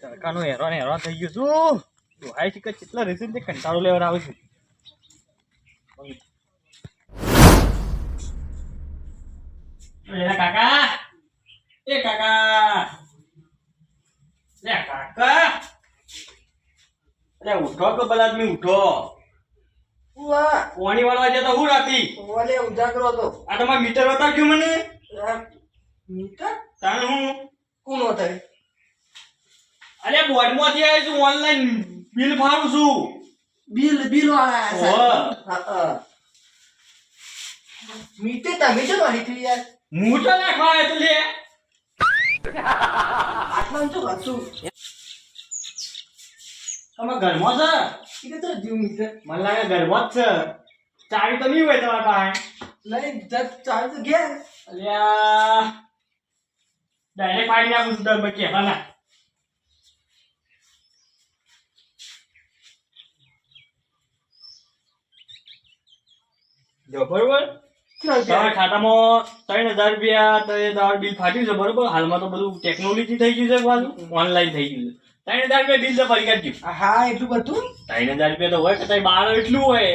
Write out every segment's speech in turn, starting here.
તડકાનો હેરાન હેરાન થઈ ગયો છું. દોહાઈ છે કે કેટલા રહેશે તે કંટાળો લેવા આવે છે. એલા કાકા. એ કાકા. લે કાકા. અરે ઉઠો કે ઉઠો. પાણી વાળવા જતો હું રાતી? ઓલે ઉજાગરો હતો. આ તમારે મીટર બતાવજો મને. મીટર? તાણ હું? કુનો થઈ અરે બોર્ડમાંથી આવી છું ઓનલાઈન બિલ ફાડું છું. બિલ બિલ વાળા હા, મીતે તમે જો મારી થઈ યાર? હું તો ના ખાય તો લે? આટલા તો હતું તમે ઘરમાં છે? કે તો જીવ મીટર મને લાગે ઘરમાં જ છે. ચાવી તો નહીં હોય તમારા પાસે. નહીં ચાવી તો ઘેર. અલ્યા. ડાયરેક્ટ નાખું છું તમે કહેવા ના જો બરોબર તમારા ખાતામાં ત્રણ હજાર રૂપિયા તો એ તમારું બિલ ફાટ્યું છે બરોબર હાલમાં તો બધું ટેકનોલોજી થઈ ગયું છે ઓનલાઈન થઈ ગયું છે ત્રણ હજાર રૂપિયા બિલ તો ફરી કાઢજો હા એટલું બધું? ત્રણ હજાર રૂપિયા તો હોય કે તારી બાર એટલું હોય.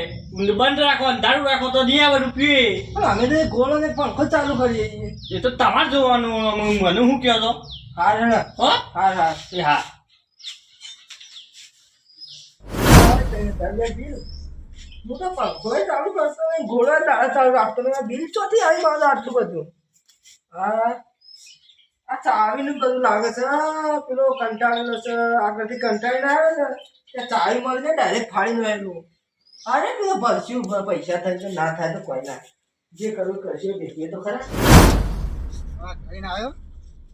બંધ રાખો અંધારું રાખો તો નહીં આવે રૂપિયે. અમે તો ગોળો ને પંખો ચાલુ કરીએ. એ તો તમારે જોવાનું મને શું કહો છો? હા હા? હા હા. એ હા. હું તો પંખો ચાલુ કરતો દાડા ચાલુ રાખતો બિલ ચોથી આવી મારે આટલું બધું. હા. આ ચાવીનું બધું લાગે છે. પેલો કંટાળેલો છે. આગળથી કંટાળીને આવ્યો છે ત્યાં ચાવી મળી જાય ડાયરેક્ટ ફાડીને આવેલું અરે, પેલો ભરશું પૈસા થાય તો ના થાય તો કોઈ ના જે કરવું કરશે દેખીએ તો ખરા. હા, કરીને આવ્યો.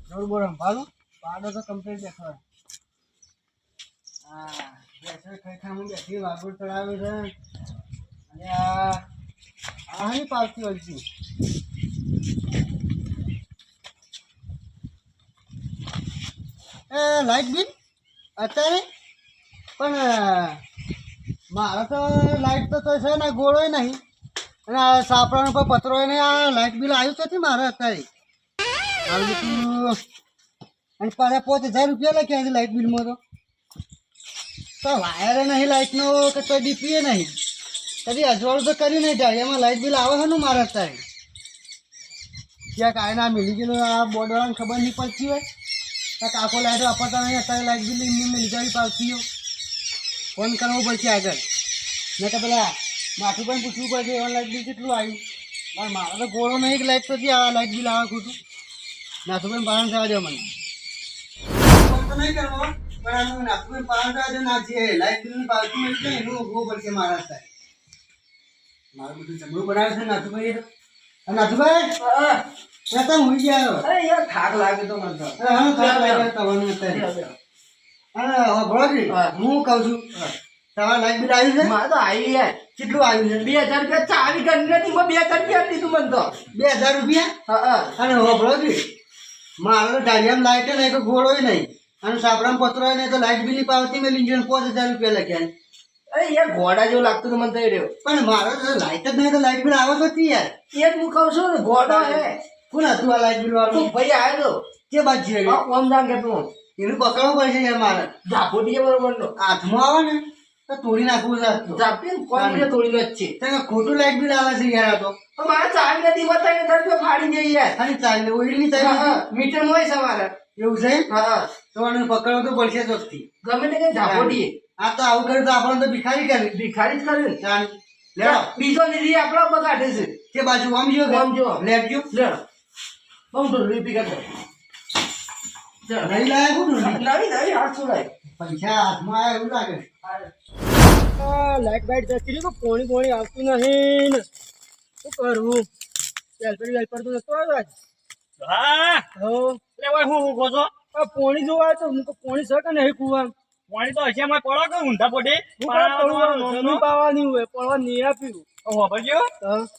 જોર બોર સંભાળો. પાડો તો કમ્પ્લીટ દેખાય હા બેસે ખરેખર બેસી વાગોળ ચડાવે છે. અને આ આ નહીં પાવતી લાઈટ બિલ? અત્યારે? પણ મારે તો લાઈટ તો છે ને, ગોળોય નહીં. અને આ સાપડાનો કોઈ પતરોય નહીં આ લાઇટ બિલ આવ્યું નથી મારે અત્યારે. અને પાછા પોતે હજાર રૂપિયા લખ્યા છે લાઈટ બિલમાં તો. તો વાયર નહીં લાઈટનો કે તો ડીપીએ નહીં. કદી અજવાળું તો કર્યું નહીં જાય. એમાં લાઈટ બિલ આવે છે ને મારે અત્યારે. ક્યાંક આયના મિલી ગયેલું આ બોર્ડવાળાને ખબર નહીં પડતી હોય. આખો લાઈટો અપાતા નહીં અત્યારે લાઈટ બિલ એમની મિલી જાય પાવતી હોય ફોન કરવો પડશે આગળ. મેં તો પેલા માથું પણ પૂછવું પડશે, એવા લાઈટ બિલ કેટલું આવ્યું? મારે મારે તો ગોળો નહીં કે લાઈટ તો આ લાઈટ બિલ આવે ખોટું. નાથુભાઈ પાલન થવા દો મને. ફોન તો નહીં કરવો, પણ નાથુભાઈ પાલન થવા દો ના જે લાઈટ બિલની પાવતી મળી એનું ઉભવું મારા અત્યારે મારું બધું જમણું બનાવે છે નાથુભાઈ નાથુભાઈ ત્યાં તમે ઉઈ ગયા. અરે યાર થાક લાગે તો મને અરે હા થાક લાગે તમને અત્યારે. અરે હવે હું. કહું છું તમારે લાઈટ બિલ આવ્યું છે? મારે તો આવી યાર કેટલું આવ્યું છે? બે હજાર રૂપિયા ચાવી કરી નથી બે હજાર રૂપિયા લીધું મને તો. બે હજાર રૂપિયા? અને હવે ભળો મારો ડાળિયામાં લાઈટ નહીં તો ગોળોય નહીં. અને સાબરામ પત્રો નહીં તો લાઈટ બિલની પાવતી મેં લીધી પાંચ હજાર રૂપિયા લખ્યા અરે યાર ઘોડા જેવું લાગતું તો મને થઈ રહ્યો. પણ મારે તો લાઈટ જ નહીં તો લાઈટ બિલ આવે જ યાર. એ જ હું કહું છું ને ઘોડો હે. કોણ હતું આ લાઈટ બિલ વાળું? ભાઈ આવ્યો કે બાજુ છે ઓમ જામ કે તું. એનું પકડવું પડશે યાર મારે. ઝાપોટી બરોબર નો હાથમાં આવે ને તો તોડી નાખવું છે ઝાપી કોઈ બીજે તોડી જ છે. ખોટું લાઈટ બિલ આવે છે યાર તો. મારે ચાવી નથી બતાવીને ફાડી જઈએ યાર. ખાલી ચાવી ઓઈલની ચાવી મીટર હોય છે મારે એવું છે? હા તો આને પકડવું તો પડશે ચોકથી ગમે તે કઈ ઝાપોટીએ આ તો આવું કર્યું તો આપણને તો ભિખારી કરી ભિખારી જ કર્યું ને. લેડો. બીજો નિધિ આપણો બગાડે છે. કે બાજુ આમ જો આમ જો. લેટજો લે બહુ તો રીપી કરતો નહીં લાયા કોણ નવી નવી હાથ છોડાય પૈસા હાથમાં આવ્યા એવું લાગે. લાઈટ બાઈટ જતી રહ્યું પોણી પોણી આવતું નહીં શું કરવું વેલપર વેલપર તો નતો આવ્યો હા. હો. એટલે હું હું કહો છો? પોણી જોવા તો હું તો પોણી શકે કે નહીં કુવા પાણી તો હશે માં પડો કે ઊંધા પોટી કાં જમીન પાવાની હોય પડવા નહીં આપ્યું.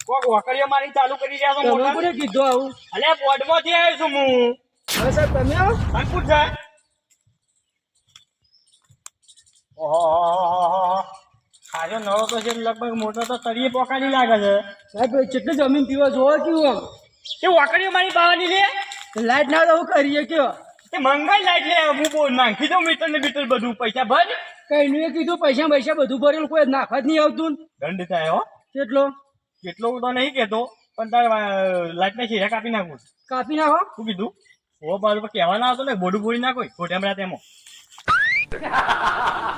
કોક વકડીઓ મારી ચાલુ કરી રહ્યા છો મોટા. કોને કીધું આવું? અલ્યા બોર્ડમાંથી આવ્યો છું હું. હવે સાહેબ તમે આવો. અંકુર છે. ઓહો ખાજો નવો તો છે લગભગ મોટો તો તળિયે પોકાની લાગે છે. સાહેબ કેટલી જમીન પીવા જોવા કેવું આમ? એ વકડીઓ મારી પાવાની લે લાઈટ ના તો હું કરીએ કયો? તે મંગાઈ લાઈટ લે હું બોલ માંગ દઉં મીટર ને મીટર બધું પૈસા ભર કઈ નું કીધું પૈસા પૈસા બધું ભરેલું કોઈ નાખવા જ નહીં આવતું દંડ થાય હો. કેટલો? કેટલો તો નહીં કેતો પણ તારે લાઈટ ના શેરા કાપી નાખું. કાપી નાખો. શું કીધું? ઓ બાજુ પર કહેવા ના આવતો ને બોડું બોડી ના કોઈ ખોટા મરા તેમાં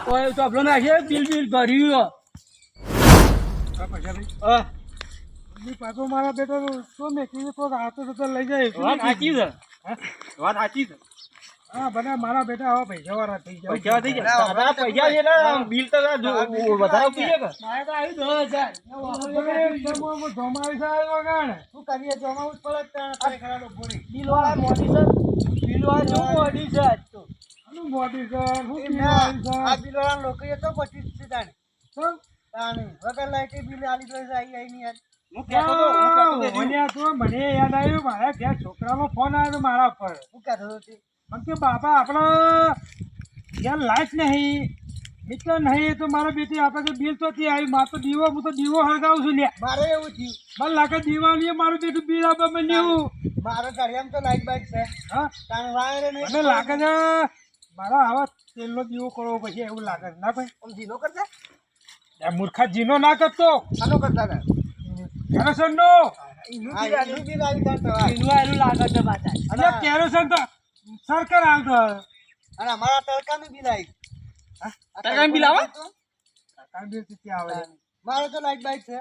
ઓય ચોપલો નાખે બિલ બિલ ભર્યું હા પાછો મારા બેટા શું મેં કીધું તો હાથો તો લઈ જાય. વાત સાચી છે. વાત સાચી છે. હા બધા મારા બેટા હવે પૈસા વાળા થઈ જાય પૈસા થઈ ગયા? તારા પૈસા છે એટલે બિલ તો વધારે આવતું છે મારે તો આવ્યું દસ હજાર. જમાવી સાહેબ વગાડ શું કરીએ? જમાવું પડે જ તાણે તારે ખરા લોકો બિલ વાળા બિલ વાળા જો મોડી છે તો આનું મોટી સર? શું આ બિલવાળા લોકો એ તો પછી જ છે તાણે. સર? તાણે. વગર લાઈટે બિલ આલી યાર. હું હું મને મને યાદ આવ્યું મારા ઘેર છોકરાનો ફોન આવ્યો મારા પર. શું કહેતો હતો કે બાપા આપણો યાર લાઈટ નહીં મિત્ર નહીં તો મારા બેટી આપણે તો બિલ તો ત્યાં આવી? મારે તો દીવો હું તો દીવો હળગાવું છું લ્યા. મારે એવું થયું. મને લાગે દીવાની મારું બેટું બિલ આપે મને એવું મારા ઘડિયામાં તો લાઈટ બાઈટ છે. હા? વાયરે નહીં મને લાગે છે મારા આવા તેલનો દીવો કરવો પછી એવું લાગે છે. ના ભાઈ? આમ જીનો કરતા મૂર્ખા જીનો ના કરતો. આનો કરતા ને કેરોસન નો એનું બિલ આવી જાય તો હા. એનું લાગે છે પાછા અને કેરોસન તો સરકાર આવતો અને અમારા તડકાનું બિલ આવી હા? તડકાનું બિલ આવે? સરકાર બિલથી આવે? મારો તો લાઈટ બાઈટ છે.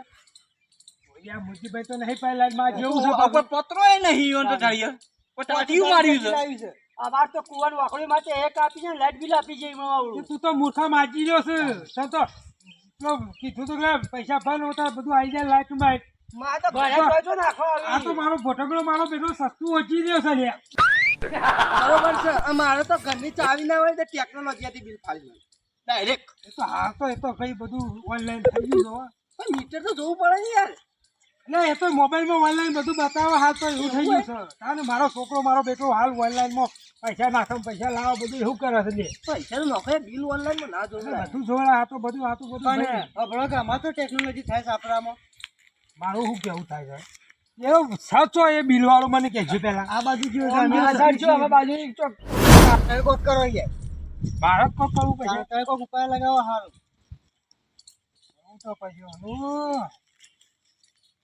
ઓયા મુજીભાઈ તો નહીં પાય લાઈટમાં જેવું છે પાછું. પત્રો એ નહીં ઓન તો ઢાળીએ ટાટિયું માર્યું છે. અમાર તો કુવાનું વાકડી માટે એક આપી છે લાઈટ બિલ આપી છે એમાં આવડું તું તો મૂર્ખા માજી રહ્યો છે. તો તો કીધું તો કે પૈસા ભર હોતા બધું આવી જાય લાઈટમાં મારે તો ઘરે તો નાખો આ તો મારો ભોટકડો મારો બેટો સસ્તું ઓછી રહ્યો છે લ્યા. બરોબર છે. મારે તો ઘરની ચાવી ના હોય તો ટેકનોલોજીથી બિલ ફાડી નાખે ડાયરેક્ટ એ તો હા તો એ તો કઈ બધું ઓનલાઈન થઈ ગયું જોવા પણ મીટર તો જોવું પડે ને યાર. ના એ તો મોબાઈલમાં ઓનલાઈન બધું બતાવે હાલ તો એવું થઈ ગયું છે. કારણ મારો છોકરો મારો બેટો હાલ ઓનલાઈનમાં પૈસા નાખો પૈસા લાવો બધું એવું કરે છે લે પૈસાનું નોખે બિલ ઓનલાઈનમાં ના જોવું. બધું જોડે આ તો બધું આ તો બધું આમાં તો ટેકનોલોજી થાય છે આપણામાં? મારું શું કેવું થાય છે? એવું સાચો એ બિલવાળો મને કહેજો પેલા આ બાજુ જો અમે બાજુ એક ચોક તમે કોક કરો યાર ભારત કોક કરવું પડશે. તમે કોક ઉપાય લગાવો હારું. હું તો પછી હું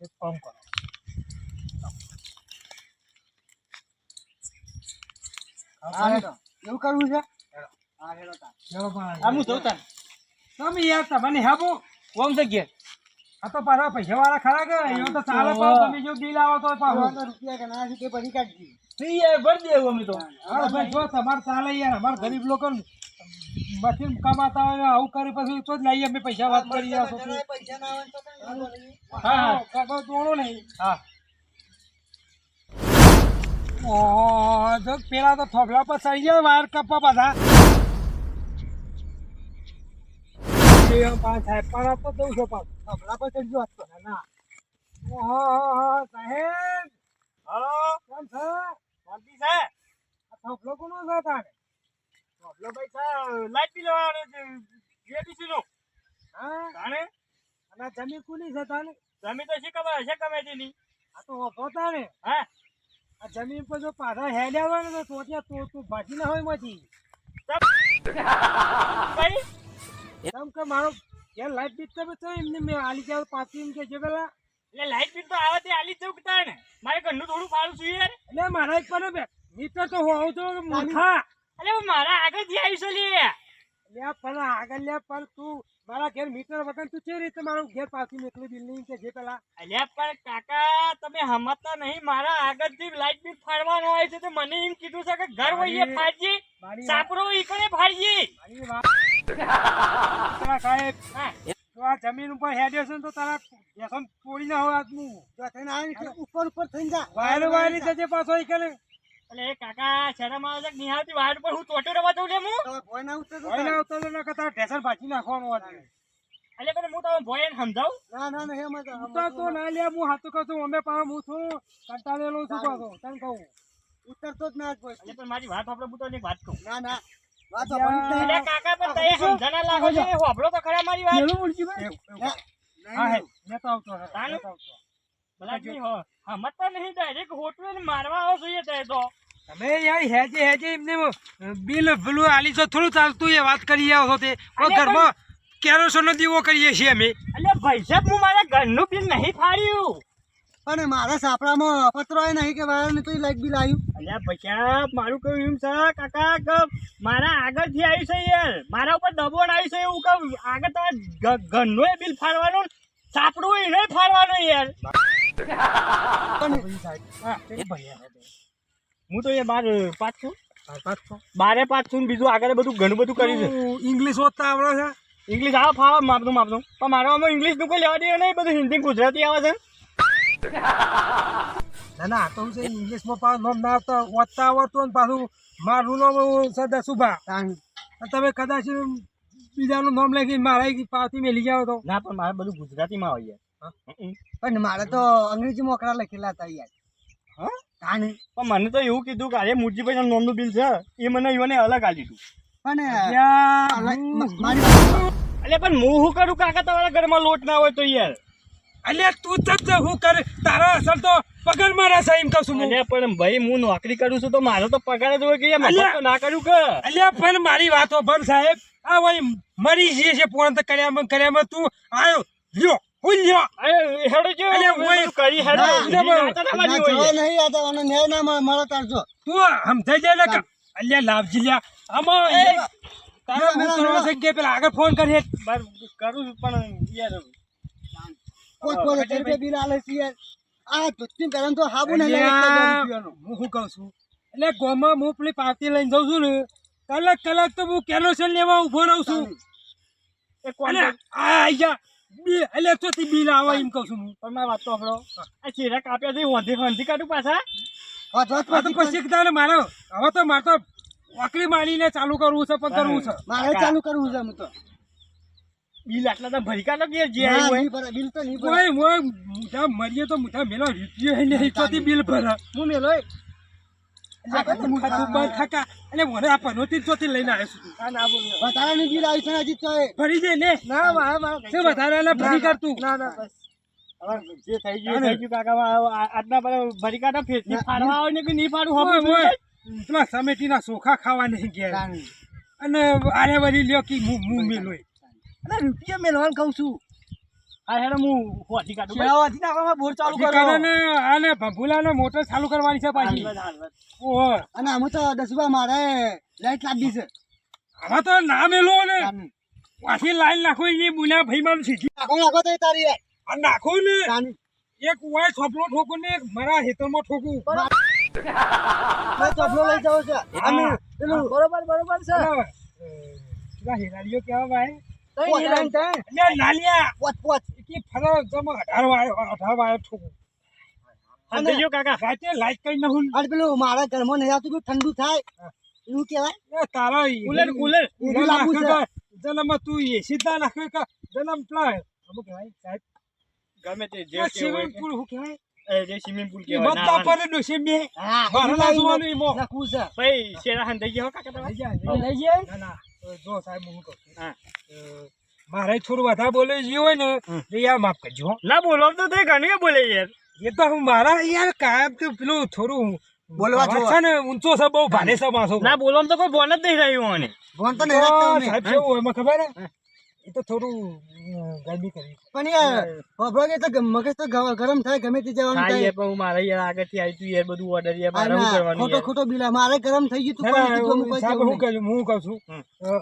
એક કામ કરો. હા હેડો. એવું કરવું છે? ચલો પણ આ હું જોતા તમે યાર તમને હેબો ઓમ જગ્યા આ તો પાછા પૈસા વાળા ખરા કે? એવું તો ચાલે પણ તમે જો બિલ આવો તો પાછું. રૂપિયા કે ના છે તે પછી એ ભરી દેવું અમે તો. હા ભાઈ જો તમારે ચાલે યાર અમારે ગરીબ લોકો મશીન કમાતા હોય આવું કરી પછી તો જ લઈએ અમે પૈસા વાત કરી આ છોકરી. પૈસા ના આવે તો કઈ નહીં. હા હા. કાકો દોડો નહીં હા. ઓહો, જો પેલા તો થોભલા પર ચડી ગયા વાર કપા બધા એ પાંચ સાહેબ પણ આપતો દઉં છું પણ હમણાં પર ચડજો પર. ના, ઓહો, સાહેબ હલો કેમ છે શાંતિ છે આ થોભલો કોનો છે તાણે પ્રોબ્લેમ ભાઈ છે લાઈટ બિલ વાળો જેબીસી નો હા તાણે અને આ જમીન કોની છે તાણે જમી તો શી ખબર છે કમે તેની આ તો ઓછો તાણે હા આ જમીન પર જો પાછા હેડ્યા હોય ને તો ત્યાં તો તું ભાજી ના હોય એમાંથી ભાઈ એમ? કે મારો યાર લાઈટ બીટ તો તો એમને મેં આલી જાય પાછી એમ કે છે પેલા. એટલે લાઈટ બિલ તો આવે તે આલી જવું તાણે? મારે ઘરનું થોડું ફાળું છું યાર એટલે મારા એક મીટર તો હોવું તો મૂર્ખા. એટલે મારા આગળ જે આવીશું લે લ્યા પણ આગળ લ્યા પણ તું મારા ઘેર મીટર વગર તું છે રીતે મારું ઘેર પાછી નીકળી બિલ્ડિંગ છે જે પેલા? અલ્યા પણ કાકા તમે હમતા નહીં મારા આગળથી લાઈટ બિલ ફાડવાનો હોય છે તો મને એમ કીધું છે કે ઘર વહીએ ફાડજી સાપરો ઈકડે ફાડજી. સાહેબ તો આ જમીન ઉપર હેડ્યો છે તો તારા વ્યસન તોડી ના હોય એટલે ઉપર ઉપર થઈ જા. વાયર વાયર જજે પાછો ઈ કરે એટલે એ કાકા શરમ આવે છે નિહાળતી વાડ પર હું ચોટો રવા દઉં લે હું? ભોય ના ઉતરતો હોય ના તારે. આવતો તો ઢેસર ભાજી નાખવાનું હતું એટલે પણ હું તમે ભોય સમજાવ? ના ના ના એમ તો તો ના લે હું હાથું કહું છું અમે હું છું કંટાળેલો છું પાછો તને કહું. ઉતરતો જ ના જ ભોય. એટલે પણ મારી વાત આપણે બુતો એક વાત કહું. ના ના. વાત. કાકા પણ લાગો છે તો ખરા મારી વાત. ના, હા તો આવતો? મેં તો આવતો. જી નહીં ડાયરેક્ટ હોટવે ને મારવા આવો જોઈએ તે તો. તમે યાર હેજે હેજે એમને બિલ પેલું આલી છો થોડું ચાલતું એ વાત કરી આવો તે. ઘરમાં કેરોસનનો દીવો કરીએ છીએ અમે. અલ્યા ભાઈ સાહેબ હું મારા ઘરનું બિલ નહીં ફાડ્યું પણ મારા સાપડામાં પતરોય નહીં કે વાળાને તો લાઈટ બિલ આવ્યું અલ્યા ભૈયા મારું કહ્યું એમ છે કાકા કે મારા આગળથી આવી છે યાર. મારા ઉપર દબોણ આવી છે એવું કહું. આગળ તમારે ઘરનું બિલ ફાડવાનું સાપડું સાપડું એને ફાડવાનું યાર. હા, તો એ બાર પાંચ છું. બારે પાંચ છું? ને બીજું આગળ બધું ઘણું બધું કર્યું છે. ઇંગ્લિશ વાંચતા આવડે છે? ઇંગ્લિશ આવે ફાવે માપનું માપનું પણ મારા આમાં ઇંગ્લિશનું કોઈ લેવા નહીં બધું હિન્દી ગુજરાતી આવે છે. ના ના તો હું છે ઇંગ્લિશમાં પાછું નામ ના આવતા વાંચતા આવડતું ને પાછું મારું નામ સદા સુભા. તમે કદાચ બીજાનું નામ લખી મારા પાછી મેલી જાઓ તો. ના પણ મારે બધું ગુજરાતીમાં હમ. પણ મારે તો અંગ્રેજી મોકરા લખેલા હતા યાર. હા? પણ મને તો એવું કીધું કે અરે મૂર્તિભાઈ નોમનું બિલ છે એ મને ઈવને અલગ આલી દીધું. પણ મ- એટલે પણ હું શું કરું? કાકા તમારા ઘરમાં લોટ ના હોય તો યાર. અલે તું જ હું કરે? તારા અસર તો પગાર મારા છે એમ કહું છું અલ્યા પણ ભાઈ હું નોકરી કરું છું તો મારો તો પગાર જ હોય કે યાર? ના કરું કે? અલ્યા પણ મારી વાતો પણ સાહેબ. આ ભાઈ મરી જઈએ છે પૂર્ણ તો કર્યામાં કર્યામાં તું આવ્યો લ્યો. હું લ્યો અરે હેડો જો. ઓય. કરી. નહીં આ તો આનો ન્યાય ના મળે- મળે તું સમજાઈ જાય ને કે? અલ્યા લાભજી લ્યા. આમાં હું ના, કરવા ના. પેલા આગળ ફોન કરી બાર કરું પણ યાર કોઈ હજાર રૂપિયા બિલ આલે છે યાર. આ ધોતી કરન તો હાબુ ને. હું શું કહું છું? એટલે ગોમાં હું પેલી પાર્ટી લઈને જાઉં છું ને કલાક કલાક તો હું કેરોસીન લેવા ઊભો રહું છું. એ કોણ આ આયા બિલ એટલે ચોથી બિલ આવે એમ કહું છું હું. પણ મારી વાત તો સાંભળો. આ ચેરા કાપ્યા છે વાંધી વાંધી કાઢું પાછા. તો પછી કીધા મારો. હવે તો મારે તો વાકડી મારીને ચાલુ કરવું છે પણ કરવું છે. મારે ચાલુ કરવું છે હું તો. બિલ આટલા તો ભરી કાઢો કે જે ના, બિલ તો નહીં કોઈ મોય મરીએ તો મેલો રૂપિયો નહીં બિલ ભરા હું મેલો તો બંધ થકા એટલે મને આ પનોતી ચોથી લઈને આવ્યો છું આ ના બોલ્યો વધારાની બિલ આવી છે હજી તો ભરી દે ને. ના વાહ મારે શું વધારે એટલે ભરી કરતું ના ના બસ. જે થઈ ગયું થઈ ગયું કાકા આ- આ- આજના બધા ભરી કાઢો ફેરથી ફાડવા આવે ને કે નહીં ફાડવું હવે પેલા સમેટીના ચોખા ખાવા નહીં ગયા. અને આરે વળી લ્યો કે મું મું મેલોય. અને રૂપિયા મેલવાનું કહું છું. હેડો હું હોથી કાઢું. શેવાવાથી નાખવામાં બોર ચાલુ કરો. અને આને ભભુલાને મોટર ચાલુ કરવાની છે પાછી. ઓહો. અને અમે તો દસબા મારે લાઈટ લાગી છે. આમાં તો ના મેલો ને. પાછી લાઈન નાખો એ બુના ભાઈ મારું સીધી. નાખો નાખો તો તારી યાર. આ નાખો ને. એક વાય છોપલો ઠોકું ને એક મારા હેતરમાં ઠોકું. મેં ચોપડો લઈ જાવ છે. અને બરોબર બરોબર છે. અ, કેવા ભાઈ? મારા ઘરમાં નહીં આવતું ઠંડુ થાય. એવું કહેવાય? એ તારા કુલર કુલર. જન્મ તું એસી ના નાખ્યો કે? જન્મ પેલા અમુક કહેવાય સાહેબ ગમે તે જે સ્વિમિંગ પુલ શું કહેવાય? એ જે સ્વિમિંગ પુલ કહેવાય. બધા પર ડોસી બે. હા બહાર જોવાનું લાવીને એમાં. છે. ભાઈ શેરા હાન થઈ ગયા હો કાકા તમારે? લઈ જાય ના ના. અ, જો સાહેબ હું કહું છું. હા. મારે થોડું વધારે બોલે જે હોય ને. એ યાર માફ કરજો ના બોલો તો તે ઘણી બોલે યાર એ તો હું મારા યાર કાયમ તો પેલું થોડું બોલવા છે ને ઊંચો છે બહુ ભારે છે માસો ના બોલવામાં તો કોઈ બોન જ નહીં રહ્યું મને બોન તો નહીં સાહેબ કેવું હોય એમાં ખબર હે? એ તો થોડું ગરમી કરી. પણ યાર કે તો મગજ તો ગરમ થાય ગમે તે જવાનું થાય. પણ હું મારે યાર આગળથી આવી તું યાર બધું ઓર્ડર યાર મારે શું કરવાનું ખોટો ખોટો બિલ મારે ગરમ થઈ ગયું તું પણ સાહેબ હું કહું હું કહું છું.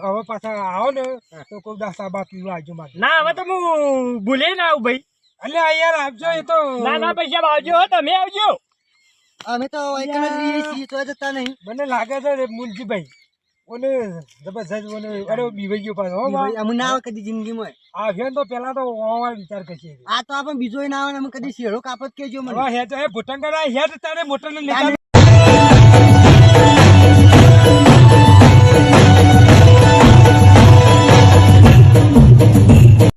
હવે પાછા આવો ને તો કોઈ દા સાબા પીવા આવજો મારે. ના હવે તો હું ભૂલે ના આવું ભાઈ. અલ્યા યાર આવજો એ તો ના ના પૈસા આવજો હો તમે આવજો. અમે તો એકલા જતા નહીં. મને લાગે છે મુનજીભાઈ. ઓને જબરજસ્ત ઓને અરે બીવાઈ ગયો પાછો હો અમે ના આવે કદી જિંદગીમાં આ ફેન તો પેલા તો ઓવા વિચાર કરશે. આ તો આપણે બીજો ના આવે અમે કદી શેરો કાપત કેજો મને. હવે હેડ એ ભૂટંગરા હેડ તારે મોટર ને લેતા